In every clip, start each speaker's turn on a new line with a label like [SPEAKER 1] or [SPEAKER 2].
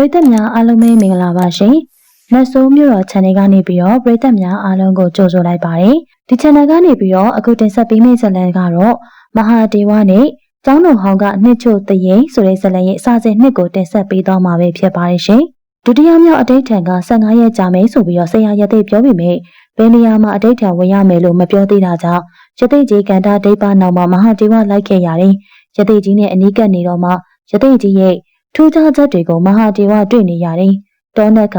[SPEAKER 1] ပရိသတ်များအားလုံးပဲမင်္ဂလာပါရှင်။လက်ဆိုးမြို့တော် channel ကနေပြီးတော့ပရိသတ်များအားလုံးကိုကြိုဆိုလိုက်ပါတယ်။ဒီ channel ကနေပြီးတော့အခုတင်ဆက်ပေးမယ့်ဇာတ်လမ်းကတော့မဟာဒေဝနဲ့ကျောင်းတော်ဟောင်းကနှစ်ချို့တရင်ဆိုတဲ့ဇာတ်လမ်းရဲ့အစစဉ်နှစ်ကိုတင်ဆက်ပေးသွားမှာပဲဖြစ်ပါတယ်ရှင်။ဒုတိယမြောက်အတိတ်ထံက15ရက်ကြာမယ်ဆိုပြီးတော့ဆရာရသေးပြောပြီးမြဲဘယ်နေရာမှာအတိတ်ထံဝင်ရမယ်လို့မပြောသေးတာကြောင့်ရသေးကြီးကန္တာဒိတ်ပါနောက်မှာမဟာဒေဝလိုက်ခဲ့ရတယ်။ရသေးကြီးနဲ့အနီးကပ်နေတော့မှရသေးကြီးရဲ့ ထူးခြားချက်တွေကိုမဟာဒေဝတွေ့နေရတယ်။တောနက်က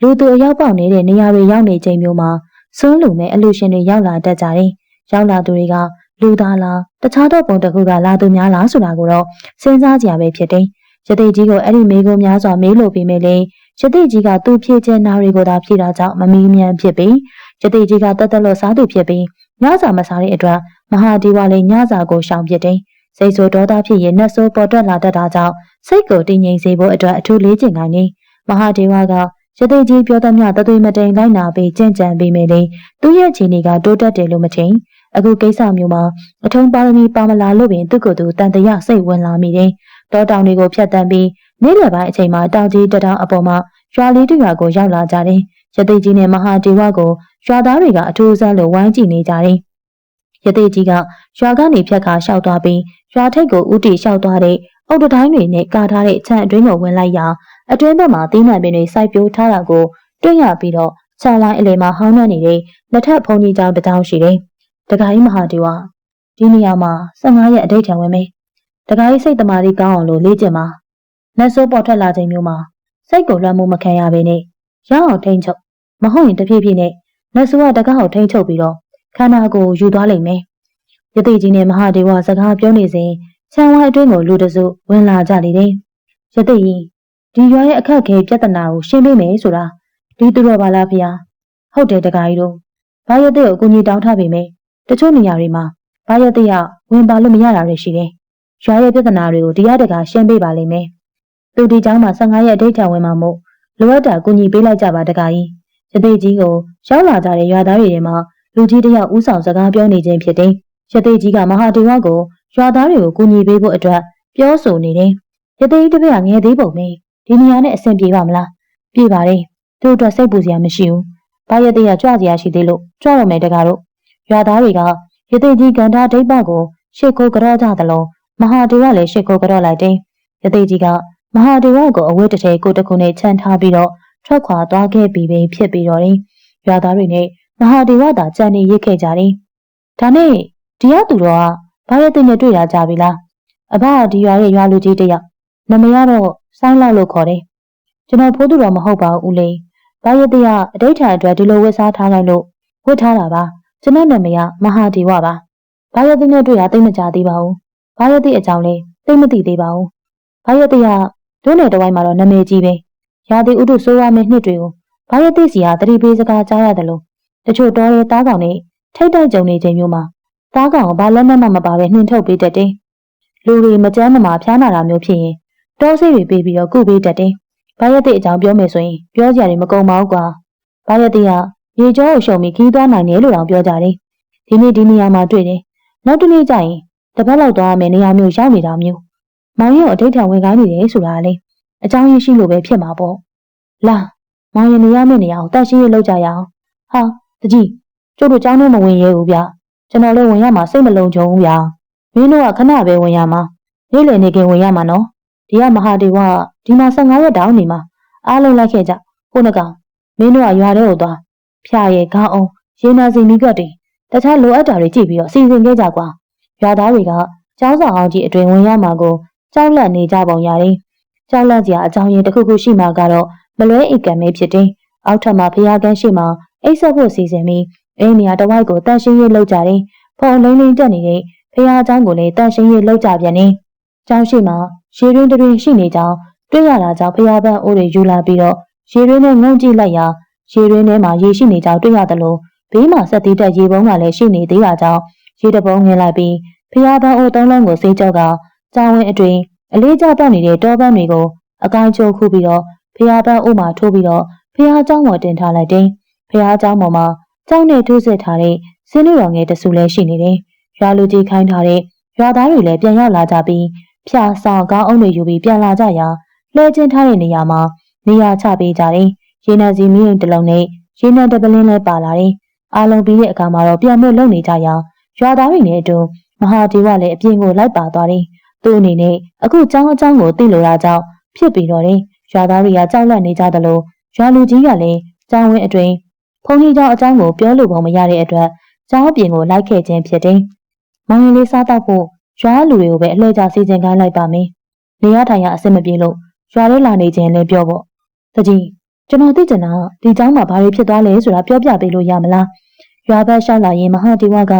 [SPEAKER 1] လူသူအရောက်ပေါက်နေတဲ့နေရာတွေရောက်နေချိန်မျိုးမှာစွန်းလူမဲ့အလူရှင်တွေရောက်လာတတ်ကြတယ်။ရောက်လာသူတွေကလူသားလားတခြားတော့ပုံတစ်ခုကလာသူများလားဆိုတာကိုတော့စဉ်းစားကြရပဲဖြစ်တယ်။ရတိတ်ကြီးကိုအဲ့ဒီမေကုံများစွာမေးလို့ပြီးမယ်လေ။ရတိတ်ကြီးကသူ့ဖြည့်ခြင်းနာတွေကိုသာဖြည့်တာကြောင့်မမီးမြန်ဖြစ်ပြီးရတိတ်ကြီးကတက်တက်လို့စားသူဖြစ်ပြီးညစာမစားတဲ့အတွက်မဟာဒီဝါလေးညစာကိုရှောင်ပြတယ်။ စိတ်ဆိုဒေါသဖြစ်ရင်နှက်ဆိုးပေါ်ထွက်လာတတ်တာကြောင့်စိတ်ကိုတည်ငြိမ်စေဖို့အတွက်အထူးလေးကျင့်ခိုင်းနေမဟာဒေဝကရသိကြီးပြောသမျှတသွေးမတိန်လိုက်နာပြီးကြင်ကြံပြီးမယ်လေသူ့ရဲ့ခြေနေကတိုးတက်တယ်လို့မထင်အခုကိစ္စမျိုးမှာအထုံးပါရမီပါမလာလို့ပင်သူ့ကိုယ်သူတန်တရာစိတ်ဝင်လာမိတယ်တောတောင်တွေကိုဖျက်တမ်းပြီးနေ့လယ်ပိုင်းအချိန်မှာတောင်ကြီးတတောင်အပေါ်မှာရွာလေးတရွာကိုရောက်လာကြတယ်ရသိကြီးနဲ့မဟာဒေဝကိုရွာသားတွေကအထူးဆန်းလို့ဝိုင်းကြည့်နေကြတယ် ရသိကြီးကရွာကနေဖြတ်ခါလျှောက်သွားပြီးရွာထိပ်ကိုဥတီလျှောက်သွားတဲ့အုတ်တတိုင်းတွေနဲ့ကာထားတဲ့ခြံအတွင်းကိုဝင်လိုက်ရာအတွင်းဘက်မှာသီးနှံပင်တွေစိုက်ပျိုးထားတာကိုတွေ့ရပြီးတော့ခြံဝိုင်းအလယ်မှာဟောင်းနှံနေတဲ့လက်ထပ်ဖုန်ကြီးကြောင်တစ်ကြောင်ရှိတယ်။တခါကြီးမဟာဒေဝဒီနေရာမှာ15ရက်အတိတ်ထံဝင်မယ်။တခါကြီးစိတ်တမာတိကောင်းအောင်လို့လေ့ကျင့်ပါ။လက်စိုးပေါ်ထွက်လာချိန်မျိုးမှာစိတ်ကိုလွှမ်းမိုးမခံရဘဲနဲ့ရအောင်ထိန်ချုပ်မဟုတ်ရင်တဖြည်းဖြည်းနဲ့လက်စိုးကတကားကိုထိန်ချုပ်ပြီးတော့ ခန္ဓာကိုယ်ယူသွားလိမ့်မယ်။ယသိကြီးနဲ့မဟာဒေဝစကားပြောနေစဉ်ခြံဝိုင်းအတွင်းကိုလူတစုဝင်လာကြလေတယ်။ရသိကြီးဒီရွာရဲ့အခက်အခဲပြဿနာကိုရှင်းပေးမယ်ဆိုတာဒီသူတော်ပါလားဖေ။ဟုတ်တယ်တခါကြီးတို့ဘာရတဲ့ကိုအကူကြီးတောင်းထားပေမဲ့တချို့နေရာတွေမှာဘာရတဲ့ကဝင်ပါလို့မရတာတွေရှိတယ်။ရွာရဲ့ပြဿနာတွေကိုတရားတကာရှင်းပေးပါလိမ့်မယ်။သူဒီเจ้าမှာ15ရက်ဒိတ်ချံဝင်မှာမို့လိုအပ်တာကူညီပေးလိုက်ကြပါတခါကြီး။ရသိကြီးကိုရောက်လာကြတဲ့ရွာသားတွေထဲမှာ လူကြီးတယောက်ဥဆောင်စကားပြောနေခြင်းဖြစ်တယ်။ရသိကြီးကမဟာဒေဝကိုရွာသားတွေကိုကူညီပေးဖို့အတွက်ပြောဆိုနေတယ်။ရသေးတပည့်ကငယ်သေးပုံပဲဒီနေရာနဲ့အဆင်ပြေပါမလား။ပြေပါတယ်။သူ့အတွက်စိတ်ပူစရာမရှိဘူး။ဘာရသေးကကြွစရာရှိသေးလို့ကြွတော့မယ်တကားတို့ရွာသားတွေကရသေးကြီးကန်တာဒိတ်ပကိုရှစ်ခိုးကြော့ကြသလိုမဟာဒေဝလည်းရှစ်ခိုးကြော့လိုက်တယ်။ရသေးကြီးကမဟာဒေဝကိုအဝတ်တထဲကိုတခုနဲ့ခြံထားပြီးတော့ထွက်ခွာသွားခဲ့ပြီးပဲဖြစ်ပြီးတော့တယ်။ရွာသားတွေနဲ့ မဟာဒေဝသာကြံနေရစ်ခဲ့ကြတယ်။ဒါနဲ့ဒီရသူတော်ကဘာရဲ့တင်နဲ့တွေ့တာကြပြီလားအဘကဒီရွာရဲ့ရွာလူကြီးတယောက်နမကတော့ဆိုင်းလောက်လို့ခေါ်တယ်ကျွန်တော်ဖိုးသူတော်မဟုတ်ပါဘူးဦးလေးဘာရဲ့တရအဋိဌာအတွက်ဒီလိုဝတ်စားထားလိုက်လို့ဝတ်ထားတာပါကျွန်တော်နာမည်ကမဟာဒီဝပါဘာရဲ့တင်နဲ့တွေ့တာသိမကြသေးပါဘူးဘာရဲ့တိအကြောင်းလဲသိမသိသေးပါဘူးဘာရဲ့တရဒုနယ်တဝိုင်းမှာတော့နာမည်ကြီးပဲရာသီဥတုဆိုးရမယ့်နှစ်တွေကိုဘာရဲ့တိစီဟာတတိပေးစကားကြားရတယ်လို့ တချို့တော်ရဲ့တားကောင်နဲ့ထိတ်တိုက်ကြုံနေချိန်မျိုးမှာသားကောင်ကဘာလက်နက်မှမပါပဲနှင်ထုတ်ပေးတတ်တယ်။လူတွေမကြမ်းမမာဖျားနာတာမျိုးဖြစ်ရင်တောဆေးတွေပေးပြီးတော့ကုပေးတတ်တယ်။ဘာရက်တဲ့အကြောင်းပြောမယ်ဆိုရင်ပြောကြရတယ်မကုံပါဘူးကွာ။ဘာရက်တဲ့ကရေကြောကိုရှုံပြီးခီးသွားနိုင်တယ်လို့တောင်ပြောကြတယ်။ဒီနေ့ဒီနေရာမှာတွေ့တယ်။နောက်တစ်နေ့ကျရင်တပတ်လောက်သွားမယ်နေရာမျိုးရောက်နေတာမျိုး။မောင်ရင်အဋိဌာဝင်ခိုင်းနေတယ်ဆိုတာလေအကြောင်းရင်းရှိလို့ပဲဖြစ်မှာပေါ့။လာမောင်ရင်နေရမယ့်နေရာကိုတတ်ရှင်းရေးလုပ်ကြရအောင်။ဟာ တကြီးကျုပ်တို့ကျောင်းထဲမဝင်ရဲဘူးဗျာ။ကျွန်တော်လည်းဝင်ရမှာစိတ်မလုံးချုံဘူးဗျာမင်းတို့ကခဏပဲဝင်ရမှာနေ့လည်နေခင်ဝင်ရမှာနော်ဒီကမဟာဒေဝဒီမှာ15ရက်တောင်းနေမှာအားလုံးလိုက်ခဲ့ကြခုနကောင်မင်းတို့ကရွာထဲကိုသွားဖျားရဲ့ခေါင်းအောင်ရေနာစီမိကတ်တွေတခြားလိုအပ်တာတွေကြည့်ပြီးတော့စီစဉ်ခဲ့ကြကွာရွာသားတွေကကျောင်းဆောင်အောင်ကြီးအတွင်ဝင်ရမှာကိုကြောက်လန့်နေကြပုံရတယ်ကြောက်လန့်စရာအကြောင်းရင်းတစ်ခုခုရှိမှကတော့မလွဲအိတ်ကံပဲဖြစ်တယ်အောက်ထပ်မှာဖျားကန်းရှိမှ အိတ်ဆက်ဖို့စီစဉ်ပြီးအိမ်နေရာတစ်ဝိုက်ကိုတန့်ရှင်းရေးလုပ်ကြတယ်။ဖုံလိမ့်လိမ့်တက်နေတဲ့ဖះเจ้าကိုလည်းတန့်ရှင်းရေးလုပ်ကြပြန်နေ။ကျောင်းရှိမှာရေရင်းတွင်ရှိနေကြောင်းတွေ့ရတာကြောင့်ဖះပန်းအိုးတွေယူလာပြီးတော့ရေရင်းနဲ့ငုံကြည့်လိုက်ရာရေရင်းထဲမှာရေရှိနေကြောင်းတွေ့ရတယ်လို့ဘေးမှာဆက်သေးတဲ့ရေပုံးကလည်းရှိနေသေးတာကြောင့်ရေတပုံးငင်လိုက်ပြီးဖះပန်းအိုးသုံးလုံးကိုစေးကြောက်ကကျောင်းဝင်းအတွင်အလေးကျပေါက်နေတဲ့တောပန်းတွေကိုအကိုင်းချိုးခုပြီးတော့ဖះပန်းအိုးမှာထိုးပြီးတော့ဖះเจ้าပေါ်တင်ထားလိုက်တယ်။ ဖះเจ้าမော်မှာကြောက်နဲ့ထိုးစစ်ထားတဲ့ဆင်းလူတော်ငယ်တစုလည်းရှိနေတယ်။ရွာလူကြီးခိုင်းထားတဲ့ရွာသားတွေလည်းပြန်ရောက်လာကြပြီးဖြာဆောင်ကောင်းအုံတွေယူပြီးပြန်လာကြရာလဲကျင်းထားတဲ့နေရာမှာနေရာချပေးကြတယ်။ရေနံစီမီးရင်တစ်လုံးနဲ့ရေနံတပလင်းလည်းပါလာတယ်။အာလုံးပြီးတဲ့အခါမှာတော့ပြန်မို့လုံနေကြရာရွာသားတွေနဲ့အတူမဟာဒေဝလည်းအပြင်ကိုလိုက်ပါသွားတယ်။သူ့အနေနဲ့အခုចောင်းအចောင်းကိုသိလိုတာကြောင့်ဖြစ်ပြီးတော့တယ်။ရွာသားတွေကကြောက်လန့်နေကြသလိုရွာလူကြီးကလည်းကျောင်းဝင်းအတွင် ဘုန်းကြီးကျောင်းအကြောင်းကိုပြောလို့ပုံမရတဲ့အတွက်ကျောင်းအပြင်ကိုလိုက်ခဲ့ခြင်းဖြစ်တယ်။မောင်ရင်လေးစားတော့ဖို့ရွာလူတွေကိုပဲအလှည့်ကျစီစဉ်ခိုင်းလိုက်ပါမယ်။နေရထိုင်ရအဆင်မပြေလို့ရွာထဲလာနေခြင်းလည်းပြောပေါ့။တကြီးကျွန်တော်သိချင်တာဒီကျောင်းမှာဘာတွေဖြစ်သွားလဲဆိုတာပြောပြပေးလို့ရမလား။ရွာဘက်လျှောက်လာရင်မဟာဒီဝက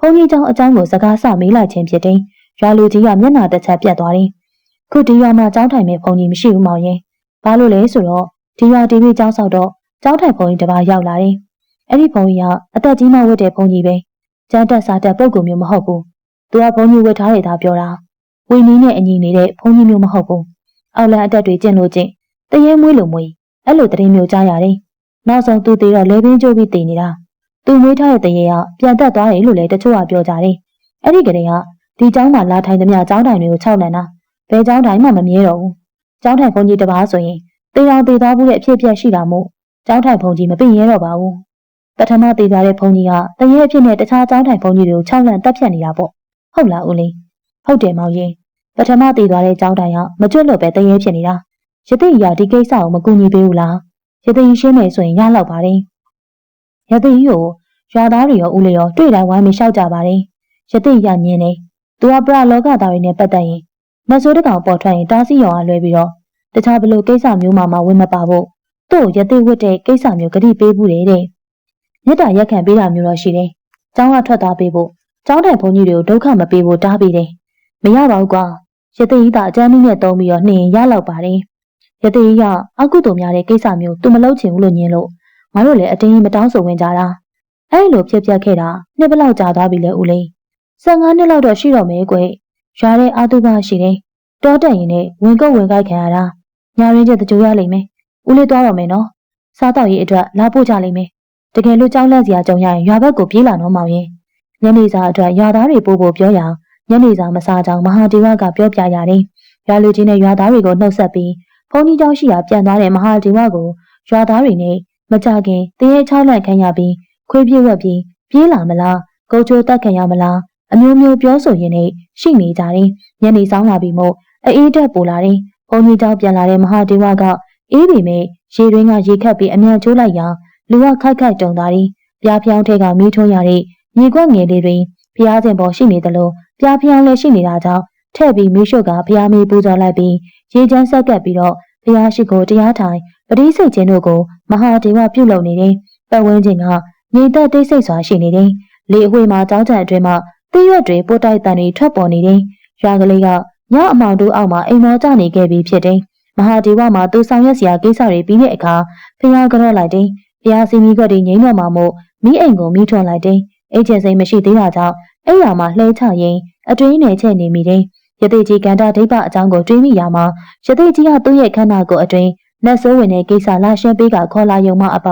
[SPEAKER 1] ဘုန်းကြီးကျောင်းအကြောင်းကိုစကားဆမေးလိုက်ခြင်းဖြစ်တယ်။ရွာလူကြီးကမျက်နှာတစ်ချက်ပြတ်သွားတယ်။ခုဒီရွာမှာကျောင်းထိုင်မဲ့ဘုန်းကြီးမရှိဘူးမောင်ရင်။ဘာလို့လဲဆိုတော့ဒီရွာတီဗီကျောင်းဆောက်တော့ ကျောင်းထိုင်ဘုံကြီးတစ်ပါးရောက်လာတယ်။အဲ့ဒီဘုံကြီးကအသက်ကြီးမှဝတ်တဲ့ဘုံကြီးပဲ။ကျန်းတက်စားတက်ပုံကူမျိုးမဟုတ်ဘူး။သူကဘုံကြီးဝတ်ထားတဲ့သားပြောတာ။ဝီနီးနဲ့အညီနေတဲ့ဘုံကြီးမျိုးမဟုတ်ဘူး။အောက်လန်အတက်တွေကျင့်လို့ကျင့်တရေမွေးလိုမွေးအဲ့လိုတရင်မျိုးကြားရတယ်။နောက်ဆုံးသူသေးတော့လဲပင်းကျိုးပြီးတည်နေတာ။သူမွေးထားတဲ့တရေကပြန်တက်သွားတယ်လို့လည်းတချို့ကပြောကြတယ်။အဲ့ဒီကလေးကဒီကျောင်းမှာလာထိုင်သမျှကျောင်းတိုင်တွေကိုခြောက်လန်တာ။ဘယ်ကျောင်းတိုင်မှမမြဲတော့ဘူး။ကျောင်းထိုင်ဘုံကြီးတစ်ပါးဆိုရင်တေတောင်တေသွားမှုတဲ့အဖြစ်အပျက်ရှိတာမို့ ကျောင်းထိုင်ဘုံကြီးမပင်ရဲတော့ပါဘူး။ပထမသေးသွားတဲ့ဘုံကြီးကတရေအဖြစ်နဲ့တခြားကျောင်းထိုင်ဘုံကြီးတွေကိုခြောက်လန့်တက်ဖြတ်နေတာပေါ့။ဟုတ်လားဦးလေး။ဟုတ်တယ်မောင်ရင်။ပထမသေးသွားတဲ့ကျောင်းတိုင်ကမကျွတ်လို့ပဲတရေဖြစ်နေတာ။ရသိရဒီကိစ္စကိုမကူညီပေးဘူးလား။ရသိရှင်းမယ်ဆိုရင်ရလောက်ပါတယ်။ရသိကိုရွာသားတွေရောဦးလေးရောတွေ့တိုင်းဝိုင်းမလျှောက်ကြပါတယ်။ရသိရညင်းနေ။သူကပရလောကသားတွေနဲ့ပတ်သက်ရင်မဆိုးတကောင်ပေါ်ထွက်ရင်တားစီရောင်အားလွဲပြီးတော့တခြားဘလို့ကိစ္စမျိုးမှမဝင်မပါဖို့ သူ့ကိုရသေးဝတ်တဲ့ကိစ္စမျိုးကတိပေးဘူးလေတဲ့မြတ်တာရက်ခံပေးတာမျိုးတော့ရှိတယ်။ကျောင်းကထွက်သွားပေးဖို့ကျောင်းတိုင်ဘုန်းကြီးတွေကိုဒုက္ခမပေးဖို့တားပေးတယ်။မရပါဘူးကွာ။ရသေးကြီးကအကျမ်းနည်းနဲ့တုံးပြီးတော့နှင်ရလောက်ပါတယ်။ရသေးကြီးကအကုသိုလ်များတဲ့ကိစ္စမျိုးသူမလုပ်ချင်ဘူးလို့ညင်းလို့ငါတို့လည်းအတင်းကြီးမတောင်းဆိုဝင်ကြတာ။အဲ့လိုဖြစ်ပျက်ခဲ့တာနှစ်ဘလောက်ကြာသွားပြီလဲဦးလေး။15နှစ်လောက်တော့ရှိတော့မယ်ကွ။ရွာတဲ့အာတုဘရှိတယ်။တောတက်ရင်လည်းဝင်ကုတ်ဝင်ကိုက်ခံရတာ။ညာရင်းချက်တကြိုရလိမ့်မယ်။ ဦးလေးသွားတော့မယ်နော်။စားတော့ရေးအတွက်လာပို့ကြလိမ့်မယ်။တကယ်လို့ကြောက်လန့်စရာကြုံရရင်ရွာဘက်ကိုပြေးလာတော့မောင်ရင်ညနေစာအတွက်ရွာသားတွေပို့ဖို့ပြောရညနေစာမစားကြောင်မဟာဒေဝကပြောပြရတယ်။ရွာလူကြီးနဲ့ရွာသားတွေကိုနှုတ်ဆက်ပြီးဘုန်းကြီးเจ้าရှိရာပြန်သွားတဲ့မဟာဒေဝကိုရွာသားတွေနဲ့မကြခင်တရေချောင်းလိုက်ခံရပြီးခွေးပြေးဝက်ပြီးပြေးလာမလား၊ကိုချိုတက်ခံရမလားအမျိုးမျိုးပြောဆိုရင်းနဲ့ရှိနေကြတယ်။ညနေဆောင်လာပြီးမို့အေးတက်ပူလာတယ်။ဘုန်းကြီးเจ้าပြန်လာတဲ့မဟာဒေဝက အေးပေမဲ့ရေတွင်းကရေခတ်ပြီးအမြန်ကျိုးလိုက်ရာလူကခိုက်ခိုက်တုံသွားသည်။ပြားဖြောင်းထဲကမီးထွန်းရတဲ့မြေကွက်ငယ်လေးတွင်ဖျားစင်ပေါ်ရှိနေသလိုပြားဖြောင်းလည်းရှိနေတာကြောင့်ထဲ့ပြီးမီးရှို့ကဖျားမီးပူဇော်လိုက်ပြီးရေချမ်းဆက်ကပ်ပြီးတော့ဖျားရှိကိုတရားထိုင်ပတိစိတ်ချင်းတို့ကိုမဟာဒေဝပြုလုပ်နေတယ်။ပတ်ဝန်းကျင်ကညီသက်တိတ်ဆိတ်စွာရှိနေတယ်။လေအဝေးမှာကြောင်းချံအတွင်းမှာတိရွက်တွေပို့တိုက်တန်တွေထွက်ပေါ်နေတယ်။ရွာကလေးကညအမောင်တို့အောက်မှာအိမ်မောကျနေခဲ့ပြီးဖြစ်တယ်။ မဟာဒေဝမှာသူဆောင်ရွက်စရာကိစ္စတွေပြီးတဲ့အခါဖျားကြော့လိုက်တယ်။ဖျားစီမီခွက်တွေငိမ့်တော့မှမို့မိအိမ်ကိုမိထွန်လိုက်တယ်။အိတ်ချင်စိမ်မရှိသေးတာကြောင့်အဲ့ရမှာလှဲချရင်အတွင်းနဲ့ချက်နေမိတယ်။ရသေးကြီးကန်တာဒိဗ္ဗအကြောင်းကိုတွေးမိရမှာရသေးကြီးကသူ့ရဲ့ခန္ဓာကိုယ်အတွင်းနတ်ဆိုးဝင်တဲ့ကိစ္စလာရှင်းပေးကခေါ်လာယုံမအပ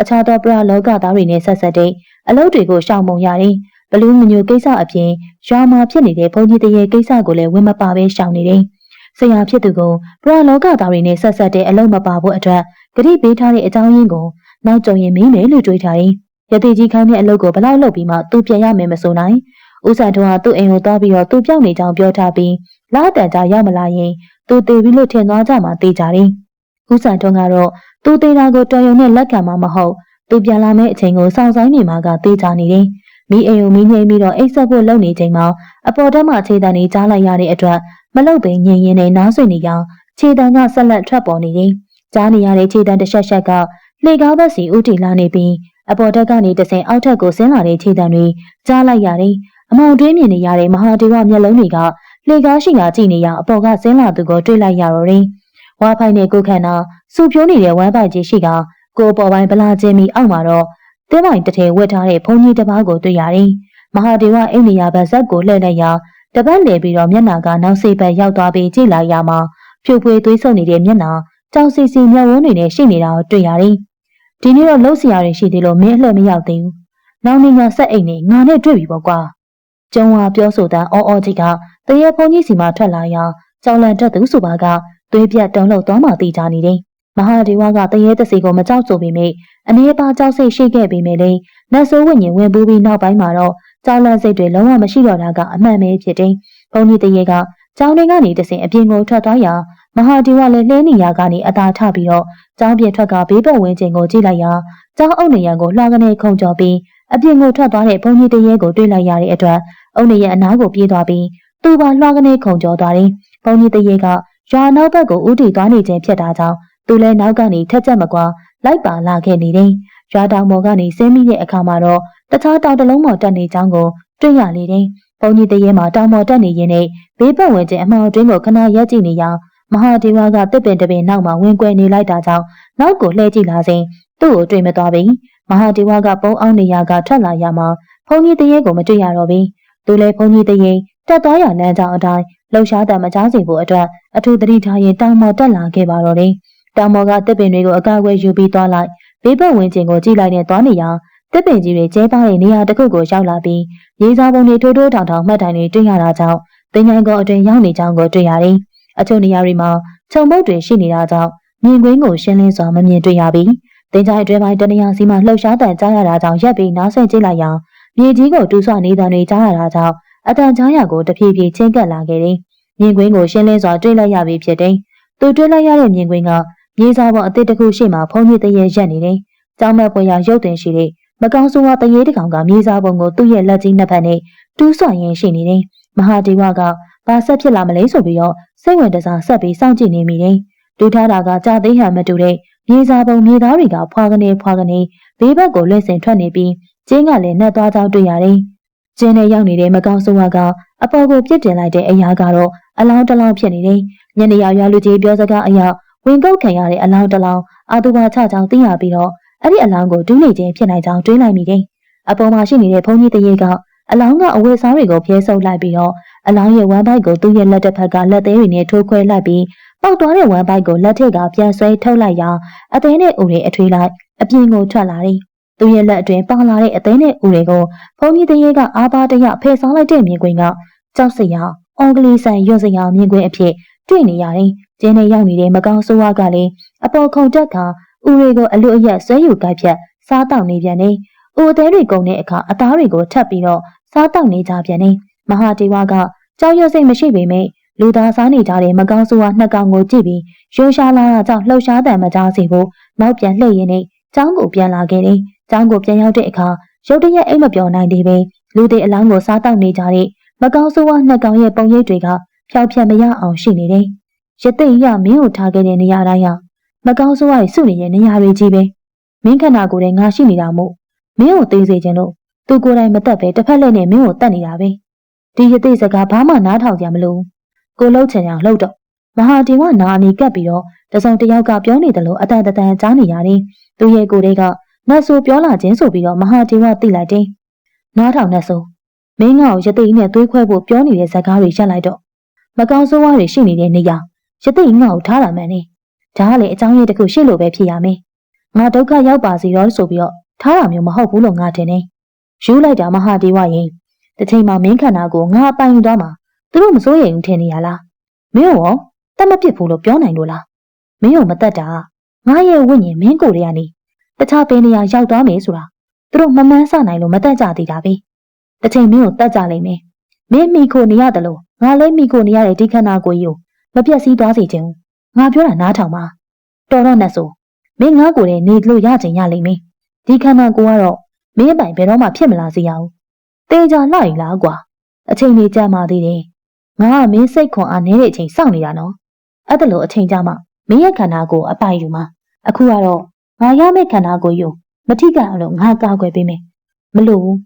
[SPEAKER 1] အခြားသောပရလောကသားတွေနဲ့ဆက်ဆက်တဲ့အလုပ်တွေကိုရှောင်မုံရတယ်။ဘလူးမညိုကိစ္စအပြင်ရွာမှာဖြစ်နေတဲ့ဘုန်းကြီးတရေကိစ္စကိုလည်းဝင်မပါပဲရှောင်နေတယ်။ ဆရာဖြစ်သူကပရလောကသားတွေနဲ့ဆက်ဆက်တဲ့အလုပ်မပါဖို့အတွက်ဂရိပေးထားတဲ့အကြောင်းရင်းကိုနောက်ကြုံရင်မင်းမယ်လို့တွေးထားတယ်။ရသေးကြီးခိုင်းတဲ့အလုပ်ကိုဘယ်လောက်လုပ်ပြီးမှသူပြန်ရမယ်မဆိုနိုင်။ဦးဆန်ထွန်းကသူ့အိမ်ကိုသွားပြီးတော့သူပြောင်းနေကြောင်းပြောထားပြီးလာတန်ကြရောက်မလာရင်သူတည်ပြီးလို့ထင်သွားကြမှသိကြတယ်။ဦးဆန်ထွန်းကတော့သူသေးတာကိုတော်ရုံနဲ့လက်ခံမှာမဟုတ်သူပြန်လာမယ့်အချိန်ကိုစောင့်ဆိုင်နေမှာကသိကြနေတယ်။မိအိမ်ကိုမိငိမ့်ပြီးတော့အိတ်ဆက်ဖို့လုပ်နေချိန်မှာအပေါ်တက်မှခြေတံတွေကြားလိုက်ရတဲ့အတွက် မလုတ်ပင်ငြင်ရင်နဲ့နားဆွေနေကြောင်းခြေတံကဆက်လက်ထွက်ပေါ်နေတယ်။ကြားနေရတဲ့ခြေတံတစ်ချက်ချက်ကလှေကားဘက်စီဥတီလာနေပြီးအပေါ်တက်ကနေတဆင်အောက်ထက်ကိုဆင်းလာတဲ့ခြေတံတွေကြားလိုက်ရတယ်။အမောင်တွင်းမြင်နေရတဲ့မဟာဒေဝမျက်လုံးတွေကလှေကားရှိရာကြည့်နေရအပေါ်ကဆင်းလာသူကိုတွေ့လိုက်ရတော့တယ်။ဝါဖိုင်နဲ့ကိုခန့်နာစူဖြိုးနေတဲ့ဝမ်းပိုက်ကြီးရှိကကိုပေါ်ပိုင်းဗလာကျင်းပြီးအောက်မှာတော့တင်းပိုင်တစ်ထည်ဝတ်ထားတဲ့ဘုံကြီးတစ်ပါးကိုတွေ့ရတယ်။မဟာဒေဝအိမ်နေရဘက်ဇက်ကိုလှည့်လိုက်ရာ တပတ်လေပြီးတော့မျက်နာကနောက်စိတ်ဘက်ရောက်သွားပြီးကြည့်လိုက်ရမှာဖြူဖွေသွေးဆုံနေတဲ့မျက်နာကြောင်စီစီမျက်ဝန်းတွေနဲ့ရှိနေတာကိုတွေ့ရတယ်။ဒီနေ့တော့လှုပ်စရာတွေရှိသေးလို့မင်းအလှည့်မရောက်သေးဘူး။နောက်နေ့ညဆက်အိမ်နဲ့ငါနဲ့တွေ့ပြီပေါ့ကွာကျုံဝါပြောဆိုတဲ့အော်အော်ကြီးကတရေဖုန်ကြီးစီမှထွက်လာရာကြောင်လန့်တက်သူဆိုပါကသွေးပြတ်တုံးလို့သွားမှသိကြနေတယ်။မဟာဒေဝကတရေတစီကိုမကြောက်ဆိုပေမဲ့အနေပါကြောက်စိတ်ရှိခဲ့ပေမဲ့လေနတ်ဆိုးဝိညာဉ်ဝင်ပူးပြီးနောက်ပိုင်းမှာတော့ ကြောက်လန့်စိတ်တွေလုံးဝမရှိတော့တာကအမှန်ပဲဖြစ်တယ်။ဘုန်းကြီးတရေကကျောင်းထဲကနေတဆင်အပြင်ကိုထွက်သွားရာမဟာဒီဝလည်းလှဲနေရကနေအသာထပြီးတော့ကျောင်းပြင်ထွက်ကဘေးပတ်ဝန်းကျင်ကိုကြည့်လိုက်ရာကျောင်းအုပ်နေရန်ကိုလှကနေခုန်ကျော်ပြီးအပြင်ကိုထွက်သွားတဲ့ဘုန်းကြီးတရေကိုတွေ့လိုက်ရတဲ့အတွက်အုပ်နေရအနားကိုပြေးသွားပြီးသူပါလှကနေခုန်ကျော်သွားတယ်။ဘုန်းကြီးတရေကရွာနောက်ဘက်ကိုဥတီသွားနေခြင်းဖြစ်တာကြောင့်သူလည်းနောက်ကနေထက်ချက်မကွာလိုက်ပါလာခဲ့နေတယ်။ရွာတောင်ပေါ်ကနေဆင်းမိတဲ့အခါမှာတော့ တခြားတောင်တလုံးပေါ်တက်နေကြောင်းကိုတွေ့ရလေတယ်။ဘုန်းကြီးတရေမှာတောင်ပေါ်တက်နေရင်နဲ့ဘေးပတ်ဝန်းကျင်အမှောင်အတွင်းကိုခဏရက်ကြည့်နေရာမဟာဒေဝကတစ်ပင်တပင်နောက်မှာဝင်ကွယ်နေလိုက်တာကြောင့်နောက်ကိုလှည့်ကြည့်လာစဉ်သူ့ကိုတွေ့မသွားပြီမဟာဒေဝကပုံအောင်နေရကထွက်လာရမှာဘုန်းကြီးတရေကိုမတွေ့ရတော့ပြီသူလည်းဘုန်းကြီးတရေတက်သွားရလမ်းကြောင်းအတိုင်းလှုပ်ရှားတဲ့မကြားစီဖို့အတွက်အထူးသတိထားရင်တောင်ပေါ်တက်လာခဲ့ပါတော့တယ်တောင်ပေါ်ကတစ်ပင်တွေကိုအကာအကွယ်ယူပြီးသွားလိုက်ဘေးပတ်ဝန်းကျင်ကိုကြည့်လိုက်နဲ့သွားနေရ တစ်ပင်ကြီးတွေကျဲပါတဲ့နေရာတစ်ခုကိုရောက်လာပြီးရေစားပုံတွေထိုးထိုးထောင်ထောင်မှတ်တိုင်တွေတွေ့ရတာကြောင့်တင်ញိုင်ကောအတွင်ရောက်နေကြောင်းကိုတွေ့ရတယ်။အချို့နေရာတွေမှာခြုံပုတ်တွေရှိနေတာကြောင့်မြင်ကွင်းကိုရှင်းလင်းစွာမမြင်တွေ့ရပြီ။တင်ကြိုင်အတွင်းပိုင်းတနေရာစီမှာလှုပ်ရှားတန်ကြားရတာကြောင့်ရက်ပြီးနားဆင်ကြည့်လိုက်ရအောင်မြေကြီးကိုတူးဆွနေတဲ့တွေကြားရတာကြောင့်အတန်ကြားရကိုတဖြည်းဖြည်းချင်းကပ်လာခဲ့တယ်။မြင်ကွင်းကိုရှင်းလင်းစွာတွေ့လိုက်ရပြီဖြစ်တယ်။သူတွေ့လိုက်ရတဲ့မြင်ကွင်းကမြေစာပေါ်အသစ်တစ်ခုရှိမှဖုံးကြီးတရေရက်နေတယ်။ကျောင်းမက်ပွဲရရုပ်တင်ရှိတဲ့ မကောင်းဆိုးဝါတရေတကောင်ကမြေစာပုံကိုသူ့ရဲ့လက်ကြီးနှစ်ဖက်နဲ့တူးဆွရင်းရှိနေတယ်။မဟာဒေဝကဘာဆက်ဖြစ်လာမလဲဆိုပြီးတော့စိတ်ဝင်တစားဆက်ပြီးစောင့်ကြည့်နေမိတယ်။ဒူထားတာကကြာသိဟန်မတူတဲ့မြေစာပုံမြေသားတွေကဖွာကနေဖွာကနေဘေးဘက်ကိုလွှင့်စင်ထွက်နေပြီးကျင်းကလည်းနှက်သွားကြောင်းတွေ့ရတယ်။ကျင်းနဲ့ရောက်နေတဲ့မကောင်းဆိုးဝါကအပေါ်ကိုပြစ်တင်လိုက်တဲ့အရာကတော့အလောင်းတလောင်းဖြစ်နေတယ်။ညနေရောက်ရလူကြီးပြောစကားအရာဝင်ကုတ်ခံရတဲ့အလောင်းတလောင်းအာသူဘာချကြောင်းသိရပြီးတော့ အဲ့ဒီအလောင်းကိုဒူးနေခြင်းဖြစ်နိုင်ကြောင်းတွေးလိုက်မိတယ်။အပေါ်မှာရှိနေတဲ့ဘုန်းကြီးတရေကအလောင်းကအဝတ်စားတွေကိုဖျဲဆုပ်လိုက်ပြီးတော့အလောင်းရဲ့ဝမ်းပိုက်ကိုသူ့ရဲ့လက်တစ်ဖက်ကလက်သေးတွေနဲ့ထိုးခွဲလိုက်ပြီးပေါက်သွားတဲ့ဝမ်းပိုက်ကိုလက်ထက်ကပြန်ဆွဲထုတ်လိုက်ရာအသေးနဲ့ဦးတွေအထွေးလိုက်အပြင်ကိုထွက်လာတယ်။သူ့ရဲ့လက်အတွင်းပါလာတဲ့အသေးနဲ့ဦးတွေကိုဘုန်းကြီးတရေကအာပါတရဖယ်ဆောင်လိုက်တဲ့မြင်ကွင်းကကြောက်စရာအင်္ဂလိပ်ဆန်ရွတ်စရာမြင်ကွင်းအဖြစ်တွေ့နေရတယ်။ကျင်းနဲ့ရောက်နေတဲ့မကောင်းဆိုးဝါးကလည်းအပေါ်ခုံတက်က ဦးတွေကိုအလွတ်အရက်ဆွဲယူကြိုက်ဖြတ်စားတောက်နေပြန်တယ်။ဦးအသေးတွေကုန်တဲ့အခါအသားတွေကိုထပ်ပြီးတော့စားတောက်နေကြပြန်တယ်။မဟာဒေဝကကြောက်ရွံ့စိတ်မရှိပေမဲ့လူသားစားနေကြတဲ့မကောင်းဆိုးဝါးနှစ်ကောင်ကိုကြည့်ပြီးရိုးရှားလာတာကြောင့်လှုပ်ရှားတယ်မကြားစေဖို့နောက်ပြန်လှည့်ရင်းနဲ့ကျောင်းကိုပြန်လာခဲ့တယ်။ကျောင်းကိုပြန်ရောက်တဲ့အခါရုတ်တရက်အိမ်မပြောနိုင်သေးပဲလူတွေအလောင်းကိုစားတောက်နေကြတဲ့မကောင်းဆိုးဝါးနှစ်ကောင်ရဲ့ပုံရိပ်တွေကဖျောက်ဖျက်မရအောင်ရှိနေတယ်။ရသိရမင်းကိုထားခဲ့တဲ့နေရာတိုင်းဟာ မကောင်းဆိုးဝါးရဲ့စုနေတဲ့နေရာတွေကြီးပဲ။မင်းခန္ဓာကိုယ်ထဲငါရှိနေတာမို့မင်းကိုသိစေခြင်းလို့သူကိုယ်တိုင်မတက်ပဲတစ်ဖက်လက်နဲ့မင်းကိုတတ်နေတာပဲ။ဒီရသိစကားဘာမှနားထောင်ကြမလို့ကိုလှုပ်ချင်အောင်လှုပ်တော့မဟာတင်ကနာအနီကပ်ပြီးတော့တစုံတယောက်ကပြောနေတယ်လို့အတန်တန်ကြားနေရတယ်။သူရဲ့ကိုယ်တွေကနတ်ဆိုပြောလာခြင်းဆိုပြီးတော့မဟာတင်ကသိလိုက်တယ်။နားထောင်နတ်ဆိုမင်းငါ့ကိုရသိနဲ့သွေးခွဲဖို့ပြောနေတဲ့ဇာကားတွေရက်လိုက်တော့မကောင်းဆိုးဝါးတွေရှိနေတဲ့နေရာရသိငါ့ကိုထားလာမှန်းနေ ဒါကလေအကြောင်းရင်းတစ်ခုရှိလို့ပဲဖြစ်ရမယ်ငါဒုက္ခရောက်ပါစီတော့ဆိုပြီးတော့ထားတာမျိုးမဟုတ်ဘူးလို့ငါထင်တယ်ယူလိုက်တာမဟာဒေဝရင်တစ်ချိန်မှာမင်းခန္ဓာကိုငါအပိုင်ယူသွားမှာသူတို့မစိုးရိမ်ဘူးထင်နေရလားမင်းရောတတ်မဖြစ်ဘူးလို့ပြောနိုင်လို့လားမင်းရောမတတ်တာငါရဲ့ဝိညာဉ်မင်းကိုယ်တွေကနေတခြားပင်နေရာရောက်သွားမယ်ဆိုတာသူတို့မမှန်းဆနိုင်လို့မတတ်ကြသေးတာပဲတစ်ချိန်မင်းကိုတတ်ကြလိမ့်မယ်မင်းမိခိုနေရတယ်လို့ငါလည်းမိခိုနေရတဲ့ဒီခန္ဓာကိုယ်ကြီးကိုမပြတ်စည်းသွားစေချင်ဘူး ငါပြောတာနားထောင်ပါတော်တော့နဲ့ဆိုမင်းငါ့ကိုယ်နဲ့နေလို့ရချင်ရလိမ့်မယ်ဒီခန္ဓာကိုယ်ကတော့မင်းပိုင်ဘယ်တော့မှဖြစ်မလာစေရဘူးတေချာလိုက်လားကွာအချိန်ကြီးကြာမှသေးတယ်ငါကမင်းစိတ်ခွန်အားနေတဲ့အချိန်စောင့်နေတာနော်အဲ့ဒါလို့အချိန်ကြာမှမင်းရဲ့ခန္ဓာကိုယ်အပိုင်ယူမှာအခုကတော့ငါရမယ့်ခန္ဓာကိုယ်ယူမထိကန်အောင်လို့ငါကာကွယ်ပေးမယ်မလို့ဘူး